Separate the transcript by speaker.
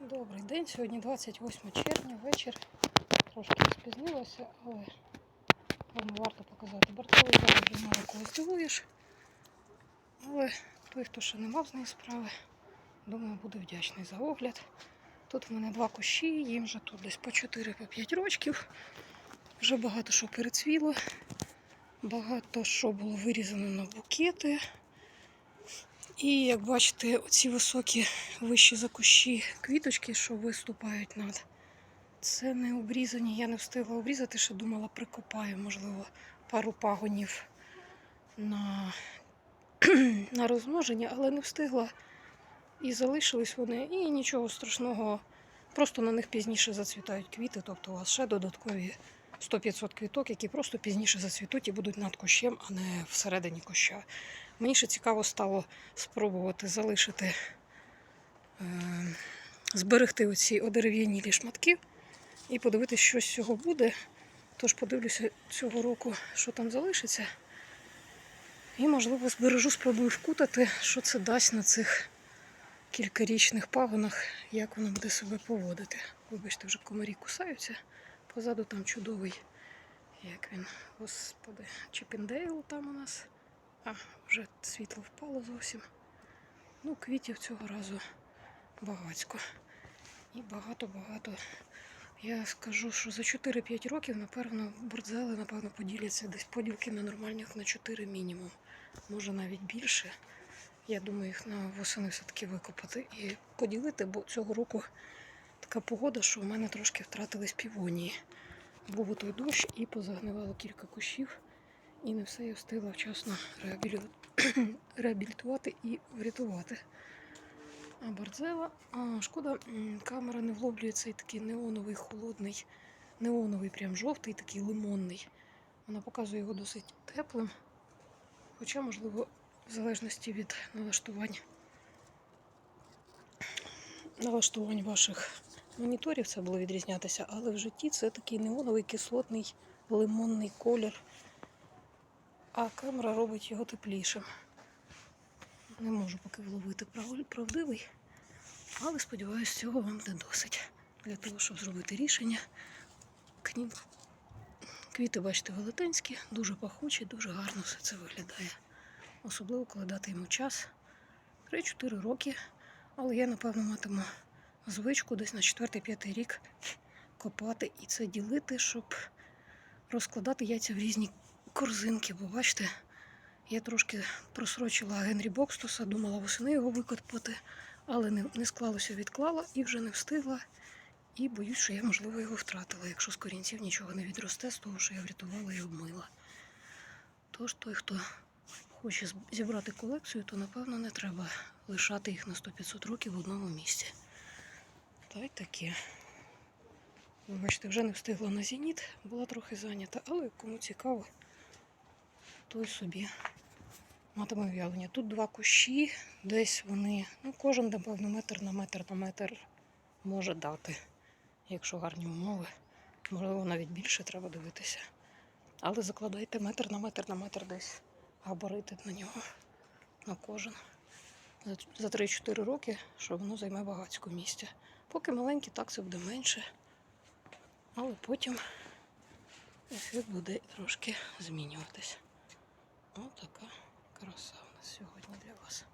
Speaker 1: Добрий день, сьогодні 28 червня, вечір. Трошки спізнилося, але вам варто показати бортовий зараз мало кого здивуєш. Але той, хто ще не мав з нею справи, думаю, буде вдячний за огляд. Тут в мене два кущі, їм вже тут десь по 4-5 років. Вже багато що перецвіло, багато що було вирізано на букети. І як бачите, оці високі вищі за кущі квіточки, що виступають над. Це не обрізані. Я не встигла обрізати, ще думала, прикопаю, можливо, пару пагонів на, на розмноження, але не встигла. І залишились вони, і нічого страшного. Просто на них пізніше зацвітають квіти, тобто у вас ще додаткові 100-500 квіток, які просто пізніше зацвітуть і будуть над кущем, а не всередині куща. Мені ще цікаво стало спробувати залишити, е, зберегти оці одерев'янілі шматки і подивитися, що з цього буде. Тож подивлюся цього року, що там залишиться. І, можливо, збережу, спробую вкутати, що це дасть на цих кількарічних пагонах, як воно буде себе поводити. Вибачте, вже комарі кусаються. Позаду там чудовий, як він, господи, Чіпіндейл там у нас. А, вже світло впало зовсім. Ну, квітів цього разу багацько. І багато-багато. Я скажу, що за 4-5 років, напевно, бордзели, напевно, поділяться десь поділки на нормальних на 4 мінімум. Може навіть більше. Я думаю, їх на восени все-таки викопати і поділити, бо цього року така погода, що в мене трошки втратились півонії. Був той дощ і позагнивало кілька кущів. І не все я встигла вчасно реабілі... реабілітувати і врятувати. А бордзела, а, шкода, камера не вловлює цей такий неоновий холодний, неоновий, прям жовтий, такий лимонний. Вона показує його досить теплим. Хоча, можливо, в залежності від налаштувань, налаштувань ваших моніторів це було відрізнятися, але в житті це такий неоновий кислотний лимонний колір а камера робить його теплішим. Не можу поки вловити правдивий, але сподіваюся, цього вам не досить для того, щоб зробити рішення. Квіти, бачите, велетенські, дуже пахучі, дуже гарно все це виглядає. Особливо коли дати йому час 3-4 роки. Але я, напевно, матиму звичку десь на 4-5 рік копати і це ділити, щоб розкладати яйця в різні корзинки, бо бачите, я трошки просрочила Генрі Бокстоса, думала восени його викопати, але не, не склалося, відклала і вже не встигла. І боюсь, що я, можливо, його втратила, якщо з корінців нічого не відросте, з того, що я врятувала і обмила. Тож той, хто хоче зібрати колекцію, то напевно не треба лишати їх на 100-500 років в одному місці. Та й таке. Вибачте, вже не встигла на зеніт, була трохи зайнята, але кому цікаво, той собі матиме в'явлення. Тут два кущі, десь вони, ну кожен, напевно, метр на метр на метр може дати, якщо гарні умови. Можливо, навіть більше треба дивитися. Але закладайте метр на метр на метр десь габарити на нього, на кожен. За- За 3-4 роки, що воно займе багатсько місця. Поки маленькі, так це буде менше. Але потім ефект буде трошки змінюватись. Ось така краса у нас сьогодні для вас.